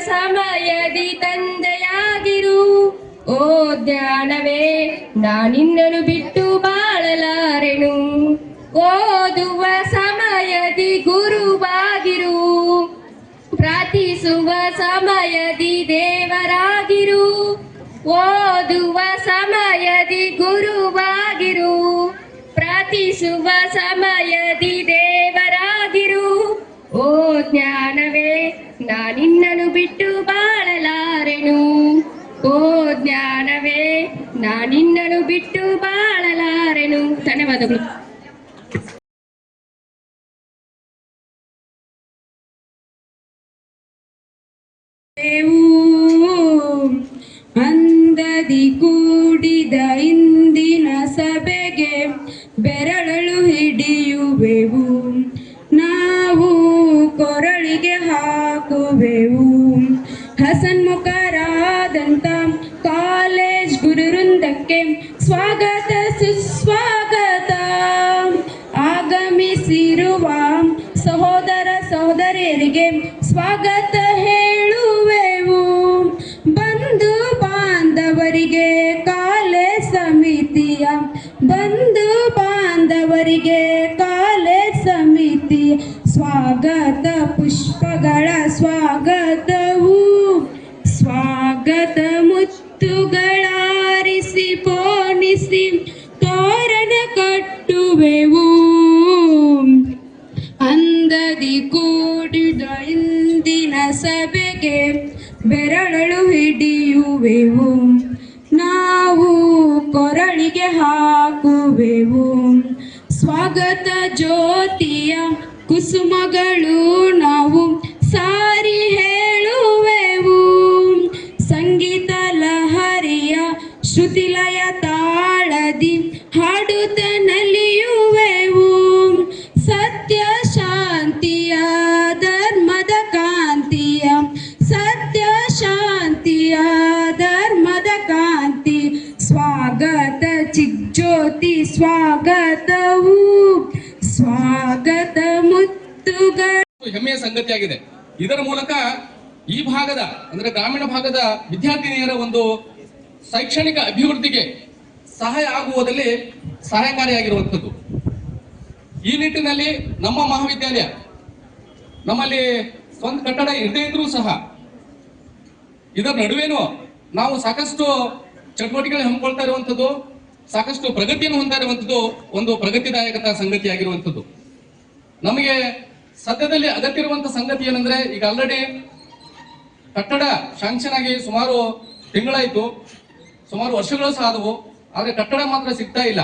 ಸಮಯದಿ ತಂದೆಯಾಗಿರು. ಓ ಧ್ಯಾನವೇ ನಾನಿನ್ನನು ಬಿಟ್ಟು ಬಾಳಲಾರೆನು ಓದುವ ಸಮಯದಿ ಗುರುವಾಗಿರು. ಪ್ರಾರ್ಥಿಸುವ ಸಮಯದಿ ದೇವರಾಗಿರು. ಓದುವ ಸಮಯದಿ ಗುರುವಾಗಿರು. ಪ್ರಾರ್ಥಿಸುವ ಸಮಯದಿ ದೇವರಾಗಿರು. ಓ ಜ್ಞಾನವೇ ನಾನಿನ್ನನು ಬಿಟ್ಟು ಬಾಳಲಾರೆನು. ಓ ಜ್ಞಾನವೇ ನಾನಿನ್ನನು ಬಿಟ್ಟು ಬಾಳಲಾರೆನು. ಧನ್ಯವಾದಗಳು. ಆಗಮಿಸಿರುವ ಸಹೋದರ ಸಹೋದರಿಯರಿಗೆ ಸ್ವಾಗತ ಹೇಳುವೆವು. ಬಂಧು ಬಾಂಧವರಿಗೆ ಕಾಲೆ ಸಮಿತಿಯ. ಬಂಧು ಬಾಂಧವರಿಗೆ ಕಾಲೆ ಸಮಿತಿ ಸ್ವಾಗತ ಪುಷ್ಪಗಳ ಸ್ವಾಗತವು. ಸ್ವಾಗತ ಸಭೆಗೆ ಬೆರಳು ಹಿಡಿಯುವೆವು. ನಾವು ಕೊರಳಿಗೆ ಹಾಕುವೆವು. ಸ್ವಾಗತ ಜ್ಯೋತಿಯ ಕುಸುಮಗಳು ನಾವು ಸಾರಿ ಹೇಳುವೆವು. ಸಂಗೀತ ಲಹರಿಯ ಶ್ರುತಿಲಯ ತಾಳದಿ ಹಾಡುತ್ತ ಸ್ವಾಗತ ಚಿಜ್ಯೋತಿ, ಸ್ವಾಗತವು. ಸ್ವಾಗತ ಮುತ್ತುಗಳು. ಹೆಮ್ಮೆಯ ಸಂಗತಿಯಾಗಿದೆ ಇದರ ಮೂಲಕ ಈ ಭಾಗದ, ಅಂದ್ರೆ ಗ್ರಾಮೀಣ ಭಾಗದ ವಿದ್ಯಾರ್ಥಿನಿಯರ ಒಂದು ಶೈಕ್ಷಣಿಕ ಅಭಿವೃದ್ಧಿಗೆ ಸಹಾಯ ಆಗುವುದರಲ್ಲಿ ಸಹಾಯಕಾರಿಯಾಗಿರುವಂಥದ್ದು ಈ ನಿಟ್ಟಿನಲ್ಲಿ ನಮ್ಮ ಮಹಾವಿದ್ಯಾಲಯ, ನಮ್ಮಲ್ಲಿ ಸ್ವಂತ ಕಟ್ಟಡ ಇರದೇ ಇದ್ರೂ ಸಹ ಇದರ ನಡುವೆನೂ ನಾವು ಸಾಕಷ್ಟು ಚಟುವಟಿಕೆಗಳು ಹಮ್ಮಿಕೊಳ್ತಾ ಇರುವಂಥದ್ದು, ಸಾಕಷ್ಟು ಪ್ರಗತಿಯನ್ನು ಹೊಂದ್ತಾ ಇರುವಂಥದ್ದು ಒಂದು ಪ್ರಗತಿದಾಯಕತ ಸಂಗತಿಯಾಗಿರುವಂಥದ್ದು. ನಮಗೆ ಸದ್ಯದಲ್ಲಿ ಅಗತ್ಯ ಸಂಗತಿ ಏನಂದ್ರೆ, ಈಗ ಆಲ್ರೆಡಿ ಕಟ್ಟಡ ಶಾಂಕ್ಷನ್ ಆಗಿ ಸುಮಾರು ತಿಂಗಳಾಯ್ತು, ಸುಮಾರು ವರ್ಷಗಳು ಸಹ ಆದವು, ಆದ್ರೆ ಕಟ್ಟಡ ಮಾತ್ರ ಸಿಗ್ತಾ ಇಲ್ಲ.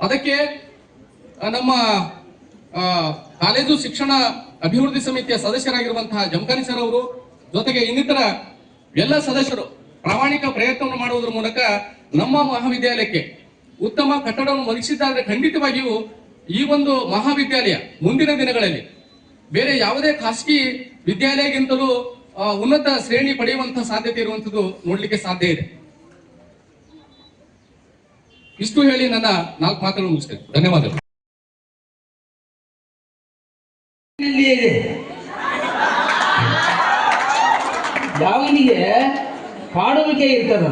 ಅದಕ್ಕೆ ನಮ್ಮ ಕಾಲೇಜು ಶಿಕ್ಷಣ ಅಭಿವೃದ್ಧಿ ಸಮಿತಿಯ ಸದಸ್ಯರಾಗಿರುವಂತಹ ಜಮಖಾನಿ ಸರ್ ಅವರು, ಜೊತೆಗೆ ಇನ್ನಿತರ ಎಲ್ಲ ಸದಸ್ಯರು ಪ್ರಾಮಾಣಿಕ ಪ್ರಯತ್ನವನ್ನು ಮಾಡುವುದರ ಮೂಲಕ ನಮ್ಮ ಮಹಾವಿದ್ಯಾಲಯಕ್ಕೆ ಉತ್ತಮ ಕಟ್ಟಡವನ್ನು ಒದಗಿಸಿದ್ದಾದ್ರೆ ಖಂಡಿತವಾಗಿಯೂ ಈ ಒಂದು ಮಹಾವಿದ್ಯಾಲಯ ಮುಂದಿನ ದಿನಗಳಲ್ಲಿ ಬೇರೆ ಯಾವುದೇ ಖಾಸಗಿ ವಿದ್ಯಾಲಯಗಿಂತಲೂ ಉನ್ನತ ಶ್ರೇಣಿ ಪಡೆಯುವಂತಹ ಸಾಧ್ಯತೆ ಇರುವಂತದ್ದು ನೋಡ್ಲಿಕ್ಕೆ ಸಾಧ್ಯ ಇದೆ. ಇಷ್ಟು ಹೇಳಿ ನನ್ನ ನಾಲ್ಕು ಮಾತುಗಳು ಮುಗಿಸ್ತೇನೆ. ಧನ್ಯವಾದಗಳು. ದಾವಣಿಗೆ ಕಾಡುವಿಕೆ ಇರ್ತದ.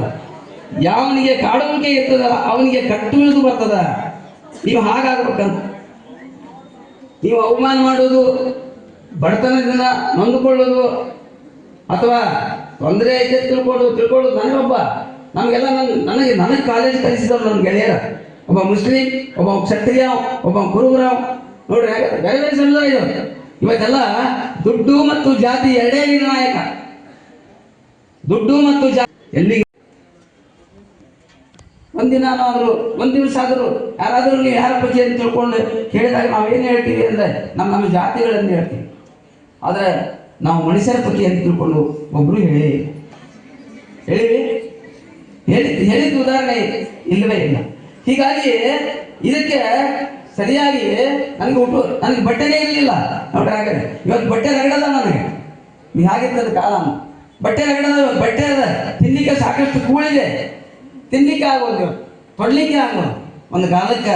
ಯಾವನಿಗೆ ಕಾಡುವಿಕೆ ಇರ್ತದಲ್ಲ ಅವನಿಗೆ ಕಟ್ಟುವುದು ಬರ್ತದ. ನೀವು ಹಾಗಾಗ್ಬೇಕಂತ. ನೀವು ಅವಮಾನ ಮಾಡೋದು ಬಡತನದಿಂದ ನೊಂದುಕೊಳ್ಳೋದು, ಅಥವಾ ತೊಂದರೆ ಐತೆ ತಿಳ್ಕೊಳ್ಳೋದು ತಿಳ್ಕೊಳ್ಳೋದು ನನಗೊಬ್ಬ ನಮಗೆಲ್ಲ ನನ್ನ ನನಗೆ ನನಗೆ ಕಾಲೇಜ್ ಕಲಿಸಿದವ್ರು ನನ್ನ ಗೆಳೆಯರ. ಒಬ್ಬ ಮುಸ್ಲಿಂ, ಒಬ್ಬ ಕ್ಷತ್ರಿಯ, ಒಬ್ಬ ಕುರುಬರಾವ್. ನೋಡ್ರಿ ಬೇರೆ ಬೇರೆ ಸಮುದಾಯ ಇದು ಇವತ್ತೆಲ್ಲ ದುಡ್ಡು ಮತ್ತು ಜಾತಿ ಎರಡೇ ನಿರ್ಣಾಯಕ ದುಡ್ಡು ಮತ್ತು ಎಲ್ಲಿ ಒಂದಿನ ಆದರೂ ಒಂದ್ ದಿವಸ ಆದರೂ, ಯಾರಾದರೂ ನೀವು ಯಾರ ಬಗ್ಗೆ ಅಂತ ತಿಳ್ಕೊಂಡು ಕೇಳಿದಾಗ ನಾವು ಏನು ಹೇಳ್ತೀವಿ ಅಂದ್ರೆ ನಮ್ಮ ನಮ್ಮ ಜಾತಿಗಳನ್ನು ಹೇಳ್ತೀವಿ. ಆದರೆ ನಾವು ಮನುಷ್ಯರ ಬಗ್ಗೆ ಅಂತ ತಿಳ್ಕೊಂಡು ಒಬ್ಬರು ಹೇಳಿ ಹೇಳಿವಿ ಹೇಳಿ ಹೇಳಿದ ಉದಾಹರಣೆ ಇಲ್ಲವೇ ಇಲ್ಲ. ಹೀಗಾಗಿ ಇದಕ್ಕೆ ಸರಿಯಾಗಿ ನನಗೆ ಹುಟ್ಟು ನನಗೆ ಬಟ್ಟೆನೇ ಇರಲಿಲ್ಲ. ನೋಡ್ರಿ ಹಾಗಾದ್ರೆ, ಇವತ್ತು ಬಟ್ಟೆ ರಗಡಲ್ಲ ನನಗೆ. ಹಾಗಿರ್ತದ ಕಾಲ ಬಟ್ಟೆ ರಗಡದ ಬಟ್ಟೆ ಅದ. ತಿನ್ಲಿಕ್ಕೆ ಸಾಕಷ್ಟು ಕೂಳಿದೆ. ತಿನ್ಲಿಕ್ಕೆ ಆಗೋದು. ತೊಡ್ಲಿಕ್ಕೆ ಆಗೋದು. ಒಂದು ಕಾಲಕ್ಕೆ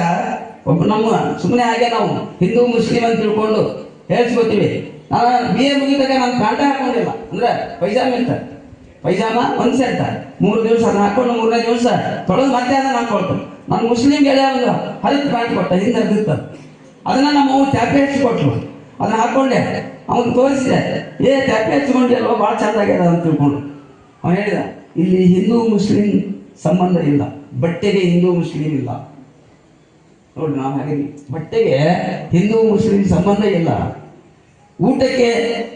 ಒಬ್ಬ ನಮ್ಮ ಸುಮ್ಮನೆ ಹಾಗೆ ನಾವು ಹಿಂದೂ, ಮುಸ್ಲಿಂ ಅಂತ ತಿಳ್ಕೊಂಡು ಹೇಳ್ಸ್ಕೊತೀವಿ. ನಾನು ಬಿ ಎ ಮುಗಿದಾಗ ನಾನು ಕಾಂಟ ಹಾಕೊಂಡಿಲ್ಲ. ಅಂದ್ರೆ ಪೈಜಾಮ ಇರ್ತ ಪೈಜಾಮ ಒಂದು ಸೆಟ್ ಮೂರು ದಿವಸ ಅದನ್ನ ಹಾಕೊಂಡು ಮೂರನೇ ದಿವಸ ತೊಳೆದು ಮತ್ತೆ ಅದನ್ನ ಹಾಕೊಳ್ತು. ನಾನು ಮುಸ್ಲಿಂ ಗೆಳೆಯ ಒಂದು ಹರಿದು ಪ್ಯಾಂಟ್ ಕೊಟ್ಟ, ಹಿಂದೆ ಅದನ್ನ ನಮ್ಮ ಚಾಪೆ ಹಚ್ಚಿ ಅದನ್ನ ಹಾಕೊಂಡೆ. ಅವನು ತೋರಿಸಿದೆ, ಏ ತೆಪ್ಪೆ ಹಚ್ಕೊಂಡಿಲ್ವ ಭಾಳ ಚೆಂದಾಗ್ಯದ ಅಂತ ತಿಳ್ಕೊಂಡು. ಅವನು ಹೇಳಿದ, ಇಲ್ಲಿ ಹಿಂದೂ ಮುಸ್ಲಿಂ ಸಂಬಂಧ ಇಲ್ಲ, ಬಟ್ಟೆಗೆ ಹಿಂದೂ ಮುಸ್ಲಿಂ ಇಲ್ಲ. ನೋಡಿ, ನಾವು ಹಾಗೆ ಬಟ್ಟೆಗೆ ಹಿಂದೂ ಮುಸ್ಲಿಂ ಸಂಬಂಧ ಇಲ್ಲ. ಊಟಕ್ಕೆ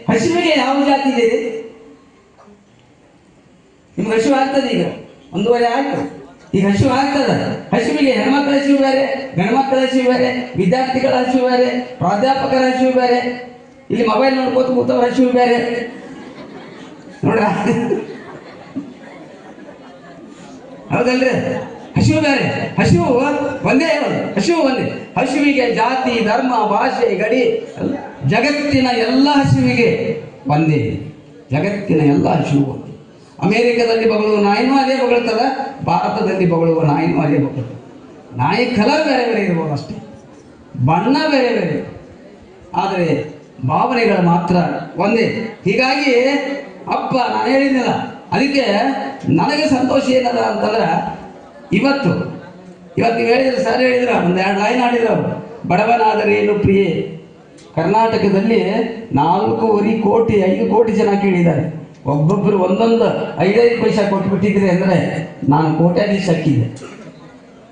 ಹಸಿವಿಗೆ ಯಾವ ಜಾತಿ ಇದೆ? ನಿಮ್ಗೆ ಹಸಿವು ಆಗ್ತದೆ ಈಗ? ಒಂದೂವರೆ ಆಯ್ತು. ಈಗ ಹಸಿವು ಆಗ್ತದ. ಹಸಿವಿಗೆ ಹೆಣ್ಮಕ್ಳ ಹಸಿವು ಬೇರೆ, ಗಂಡ್ಮಕ್ಳ ಹಸಿವು ಬೇರೆ, ವಿದ್ಯಾರ್ಥಿಗಳ ಹಸಿವು ಬೇರೆ, ಪ್ರಾಧ್ಯಾಪಕರ ಹಸಿವು ಬೇರೆ. ಇಲ್ಲಿ ಮೊಬೈಲ್ ನೋಡ್ಕೋತ ಕೂತವ್ರ ಹಸಿವು ಬೇರೆ. ನೋಡ್ರ? ಹೌದಲ್ರಿ? ಹಸಿವು ಬೇರೆ. ಹಸಿವು ಒಂದೇ ಹಸಿವು ಒಂದೇ. ಹಸಿವಿಗೆ ಜಾತಿ, ಧರ್ಮ, ಭಾಷೆ, ಗಡಿ ಜಗತ್ತಿನ ಎಲ್ಲ ಹಸಿವಿಗೆ ಒಂದೇ. ಜಗತ್ತಿನ ಎಲ್ಲ ಹಸಿವು ಒಂದೇ. ಅಮೇರಿಕದಲ್ಲಿ ಬಗಳುವ ನಾಯಿನೂ ಅದೇ ಬಗಳ್ತದ. ಭಾರತದಲ್ಲಿ ಬಗಳುವ ನಾಯಿನೂ ಅದೇ ಬಗಳು ನಾಯಿ ಕಲರ್ ಬೇರೆ ಬೇರೆ ಇರ್ಬೋದು ಅಷ್ಟೇ. ಬಣ್ಣ ಬೇರೆ ಬೇರೆ. ಆದರೆ ಭಾವನೆಗಳು ಮಾತ್ರ ಒಂದೇ. ಹೀಗಾಗಿ, ಅಪ್ಪ, ನಾನು ಹೇಳಿದ್ನಲ್ಲ, ಅದಕ್ಕೆ ನನಗೆ ಸಂತೋಷ ಏನದ ಅಂತಂದ್ರೆ, ಇವತ್ತು ಇವತ್ತು ನೀವು ಹೇಳಿದ್ರು ಸರ್ ಹೇಳಿದ್ರು, ಒಂದು ಎರಡು ಲೈನ್ ಆಡಿದ್ರು. ಬಡವನಾದರೇನು ಪ್ರಿಯೆ? ಕರ್ನಾಟಕದಲ್ಲಿ ನಾಲ್ಕೂವರೆ ಕೋಟಿ, ಐದು ಕೋಟಿ ಜನ ಕೇಳಿದ್ದಾರೆ. ಒಬ್ಬೊಬ್ಬರು ಒಂದೊಂದು ಐದೈದು ಪೈಸೆ ಕೊಟ್ಬಿಟ್ಟಿದ್ರೆ ಅಂದರೆ, ನಾನು ಕೋಟ್ಯಾಧೀಶ ಹಾಕಿದ್ದೆ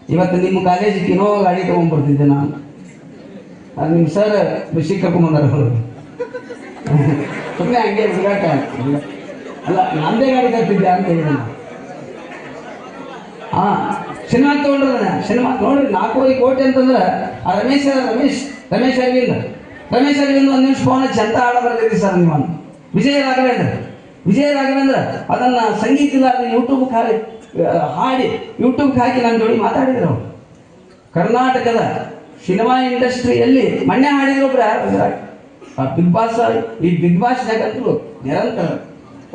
ಇವತ್ತು ನಿಮ್ಮ ಕಾಲೇಜಿಗೆ ಇನೋವಾ ಗಾಡಿ ತೊಗೊಂಡ್ಬರ್ತಿದ್ದೆ ನಾನು. ಅದು ನಿಮ್ಮ ಸರ್ ಖುಷಿ ಕರ್ಕೊಂಬಂದಾರ ಅವರು. ಸುಮ್ಮನೆ ಹಂಗೆ ಸಿಗಾಟ ಅಲ್ಲ ನಂದೇ ಗಾಡಿ ತರ್ತಿದ್ದೆ ಅಂತ ಹೇಳಿದ ಹಾ ಸಿನಿಮಾ ತಗೊಂಡ್ರ ಸಿನಿಮಾ ನೋಡ್ರಿ ನಾಲ್ಕೂವರೆ ಕೋಟಿ ಅಂತಂದ್ರೆ, ಆ ರಮೇಶ್ ರಮೇಶ್ ರಮೇಶ್ ಅರವಿಂದ್. ರಮೇಶ್ ಅರವಿಂದ್ ಒಂದು ನಿಮಿಷ ಫೋನ್ ಚಂದ ಹಾಡ ಸರ್ ನಿಮ್ಮನ್ನು ವಿಜಯ ರಾಘವೇಂದ್ರ. ವಿಜಯ ರಾಘವೇಂದ್ರ, ಅದನ್ನ ಸಂಗೀತ ಇಲ್ಲಾರ್ದೆ ಯೂಟ್ಯೂಬ್ ಹಾಡಿ ಯೂಟ್ಯೂಬ್ಗೆ ಹಾಕಿ ನನ್ನ ಜೋಡಿ ಮಾತಾಡಿದ್ರು ಕರ್ನಾಟಕದ ಸಿನಿಮಾ ಇಂಡಸ್ಟ್ರಿಯಲ್ಲಿ ಮಣ್ಣೆ ಹಾಡಿದ್ರು ಒಬ್ರು ಯಾರು? ಆ ಬಿಗ್ ಬಾಸ್ ಈ ಬಿಗ್ ಬಾಸ್ನಾಗಂತೂ ನಿರಂತರ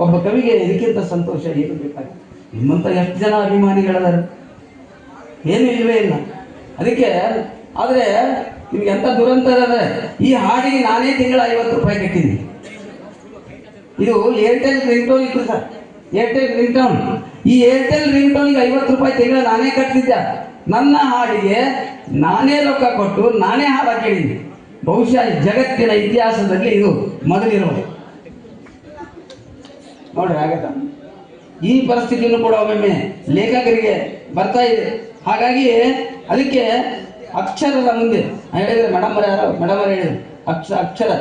ಒಬ್ಬ ಕವಿಗೆ ಇದಕ್ಕಿಂತ ಸಂತೋಷ ಏನು ಬೇಕಾಗಿ ನಿಮ್ಮಂತ ಎಷ್ಟು ಜನ ಅಭಿಮಾನಿಗಳಿದ್ದಾರೆ ಏನು ಇಲ್ವೇ ಇಲ್ಲ. ಅದಕ್ಕೆ, ಆದರೆ ನಿಮ್ಗೆ ಎಂಥ ದುರಂತ ಅಂದರೆ ಈ ಹಾಡಿಗೆ ನಾನೇ ತಿಂಗಳ ಐವತ್ತು ರೂಪಾಯಿ ಕಟ್ಟಿದ್ದೀನಿ. ಇದು ಏರ್ಟೆಲ್ ರಿಂಗ್ಟೋನ್ ಇತ್ತು ಸರ್. ಏರ್ಟೆಲ್ ರಿಂಗ್ಟೋನ್ ಈ ಏರ್ಟೆಲ್ ರಿಂಗ್ಟೋನ್ಗೆ ಐವತ್ತು ರೂಪಾಯಿ ತಿಂಗಳ ನಾನೇ ಕಟ್ತಿದ್ದೆ. ನನ್ನ ಹಾಡಿಗೆ ನಾನೇ ರೊಕ್ಕ ಕೊಟ್ಟು ನಾನೇ ಹಾಡ ಕೇಳಿದ್ದೆ. ಬಹುಶಃ ಜಗತ್ತಿನ ಇತಿಹಾಸದಲ್ಲಿ ಇದು ಮೊದಲಿರೋದು. ನೋಡ್ರಿ ಆಗತ್ತ ಈ ಪರಿಸ್ಥಿತಿಯನ್ನು ಕೂಡ ಒಮ್ಮೊಮ್ಮೆ ಲೇಖಕರಿಗೆ ಬರ್ತಾ ಇದೆ. ಹಾಗಾಗಿ ಅದಕ್ಕೆ ಅಕ್ಷರದ ಮುಂದೆ ಹೇಳಿದ್ರೆ ಮೇಡಮ್ ಯಾರೋ, ಮೇಡಮ್ ಅವ್ರು ಹೇಳಿದ್ರು. ಅಕ್ಷ, ಅಕ್ಷರ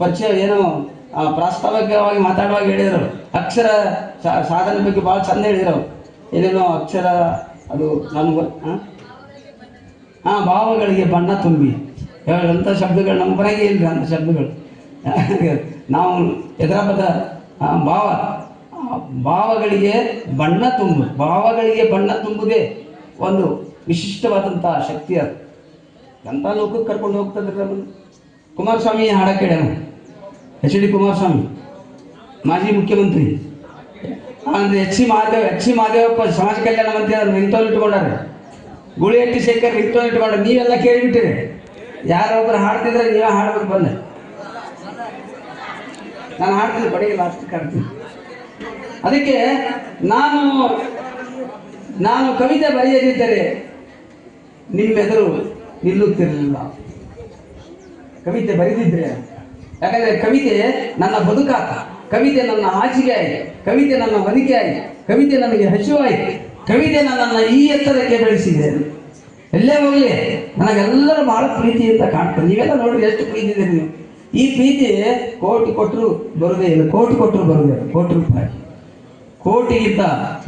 ಪರಿಚಯ ಏನೋ ಪ್ರಾಸ್ತಾವಿಕವಾಗಿ ಮಾತಾಡುವಾಗ ಹೇಳಿದರು. ಅಕ್ಷರ ಸಾಧನೆ ಬಗ್ಗೆ ಭಾಳ ಚಂದ ಹೇಳಿದರು. ಏನೇನೋ ಅಕ್ಷರ ಅದು, ನಾನು ಹಾಂ ಭಾವಗಳಿಗೆ ಬಣ್ಣ ತುಂಬಿ. ಅಂಥ ಶಬ್ದಗಳು ನಮ್ಮ ಬರಂಗೆ ಇಲ್ಲ ಅಂಥ ಶಬ್ದಗಳು. ನಾವು ಎದುರಾಪದ ಭಾವ ಭಾವಗಳಿಗೆ ಬಣ್ಣ ತುಂಬು. ಭಾವಗಳಿಗೆ ಬಣ್ಣ ತುಂಬುದೇ ಒಂದು ವಿಶಿಷ್ಟವಾದಂಥ ಶಕ್ತಿ ಅದು. ಎಂಥ ಲೋಕಕ್ಕೆ ಕರ್ಕೊಂಡು ಹೋಗ್ತದ್ರಿ ಕುಮಾರಸ್ವಾಮಿ ಹಾಡ ಕೇಳ್ಯಾನ ಎಚ್ ಡಿ ಕುಮಾರಸ್ವಾಮಿ, ಮಾಜಿ ಮುಖ್ಯಮಂತ್ರಿ. ಅಂದರೆ H C Mahadev H C Mahadevappa ಸಮಾಜ ಕಲ್ಯಾಣ ಮಂತ್ರಿ ಅದನ್ನು ಇಂಥವ್ರು ಇಟ್ಕೊಂಡಾರೆ. ಗುಳಿಹಟ್ಟಿ ಶೇಖರ್ ರಿಂಗ್ಟೋನ್ ಇಟ್ಕೊಂಡ್ರೆ ನೀವೆಲ್ಲ ಕೇಳಿಬಿಟ್ಟಿರಿ. ಯಾರೊಬ್ರು ಹಾಡ್ತಿದ್ರೆ ನೀವೇ ಹಾಡ್ಬೇಕು ಬಂದೆ ನಾನು ಹಾಡ್ತೀನಿ ಬಡಿಯಿಲ್ಲ ಲಾಸ್ಟ್ ಕಾಣ್ತೀನಿ. ಅದಕ್ಕೆ ನಾನು ನಾನು ಕವಿತೆ ಬರೆಯದಿದ್ದರೆ ನಿಮ್ಮೆದುರು ನಿಲ್ಲುತ್ತಿರಲಿಲ್ಲ. ಕವಿತೆ ಬರೆದಿದ್ರೆ, ಯಾಕಂದ್ರೆ ಕವಿತೆ ನನ್ನ ಬದುಕಾತ. ಕವಿತೆ ನನ್ನ ಹಾಸಿಗೆ ಆಯಿತು. ಕವಿತೆ ನನ್ನ ಬದುಕೆ ಆಯಿತು. ಕವಿತೆ ನನಗೆ ಹಸಿವಾಯ್ತು ಕವಿತೆ ನನ್ನನ್ನು ಈ ಎತ್ತರಕ್ಕೆ ಬೆಳೆಸಿದೆ. ಎಲ್ಲೇ ಹೋಗಲಿ ನನಗೆಲ್ಲರೂ ಬಹಳ ಅಂತ ಕಾಣ್ತಾರೆ ನೀವೆಲ್ಲ ನೋಡ್ರಿ ಎಷ್ಟು ಪ್ರೀತಿ ಇದೆ ನೀವು ಈ ಪ್ರೀತಿ ಕೋಟಿ ಕೊಟ್ಟರು ಬರುದೇ ಇಲ್ಲ, ಕೋಟಿ ಕೊಟ್ಟರು ಬರುದೇ ಇಲ್ಲ, ಕೋಟಿ ರೂಪಾಯಿ. ಕೋಟಿಗಿಂತ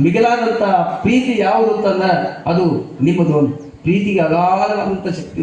ಮಿಗಿಲಾದಂಥ ಪ್ರೀತಿ ಯಾವುದು ಅಂತಂದ್ರೆ ಅದು ನಿಮ್ಮದು ಒಂದು ಪ್ರೀತಿಗೆ ಅಗಾಧವಾದಂಥ ಶಕ್ತಿ